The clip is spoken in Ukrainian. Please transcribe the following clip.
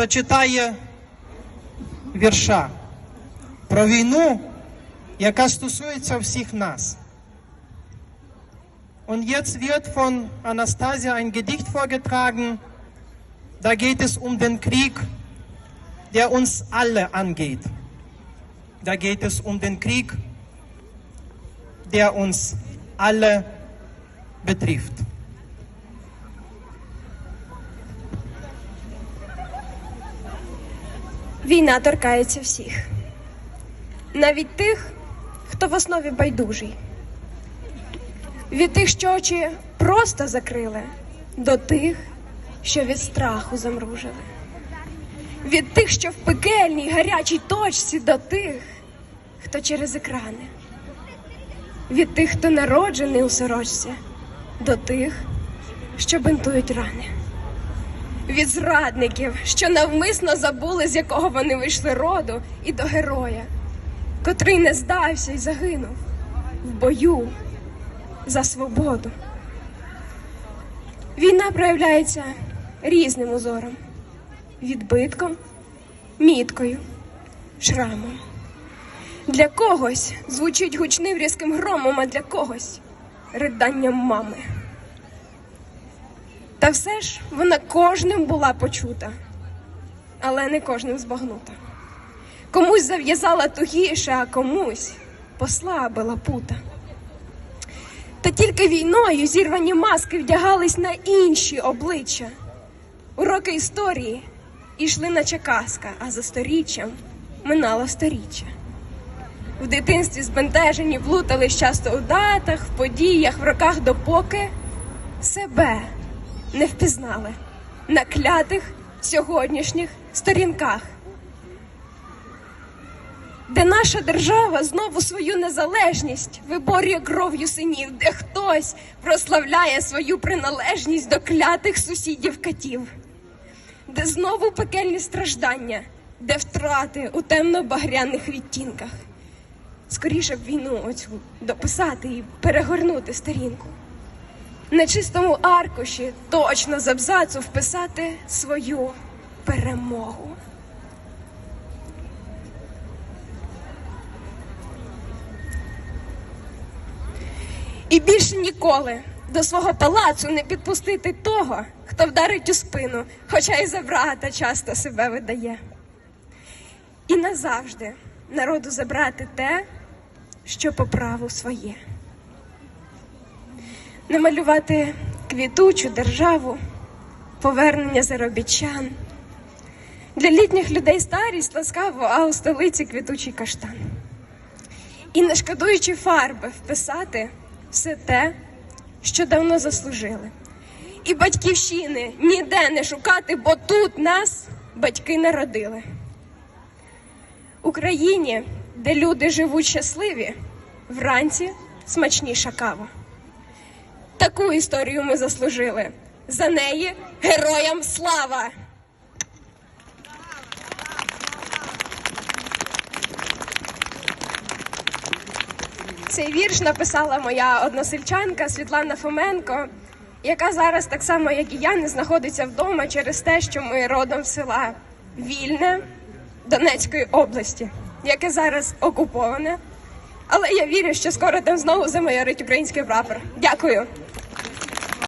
хто читає вірша про війну, яка стосується всіх нас. Und jetzt wird von Anastasia ein Gedicht vorgetragen. Da geht es um den Krieg, der uns alle angeht. Da geht es um den Krieg, der uns alle betrifft. Війна торкається всіх, навіть тих, хто в основі байдужий. Від тих, що очі просто закрили, до тих, що від страху замружили. Від тих, що в пекельній гарячій точці, до тих, хто через екрани. Від тих, хто народжений у сорочці, до тих, що бинтують рани від зрадників, що навмисно забули, з якого вони вийшли роду, і до героя, котрий не здався і загинув в бою за свободу. Війна проявляється різним узором: відбитком, міткою, шрамом. Для когось звучить гучним різким громом, а для когось риданням мами. Та все ж вона кожним була почута, але не кожним збагнута. Комусь зав'язала тугіше, а комусь послабила пута. Та тільки війною зірвані маски вдягались на інші обличчя. Уроки історії йшли наче казка, а за сторіччям минало сторіччя. В дитинстві збентежені плутались часто у датах, в подіях, в роках, допоки себе не впізнали на клятих сьогоднішніх сторінках, де наша держава знову свою незалежність виборює кров'ю синів, де хтось прославляє свою приналежність до клятих сусідів катів, де знову пекельні страждання, де втрати у темно-багряних відтінках. Скоріше б війну оцю дописати і перегорнути сторінку на чистому аркуші точно з абзацу вписати свою перемогу. І більше ніколи до свого палацу не підпустити того, хто вдарить у спину, хоча й за брата часто себе видає. І назавжди народу забрати те, що по праву своє намалювати квітучу державу, повернення заробітчан. Для літніх людей старість ласкаво, а у столиці квітучий каштан. І не шкодуючи фарби вписати все те, що давно заслужили. І батьківщини ніде не шукати, бо тут нас батьки народили. Україні, де люди живуть щасливі, вранці смачніша кава. Таку історію ми заслужили. За неї героям слава! Цей вірш написала моя односельчанка Світлана Фоменко, яка зараз, так само як і я, не знаходиться вдома через те, що ми родом з села Вільне Донецької області, яке зараз окуповане. Але я вірю, що скоро там знову замайорить український прапор. Дякую.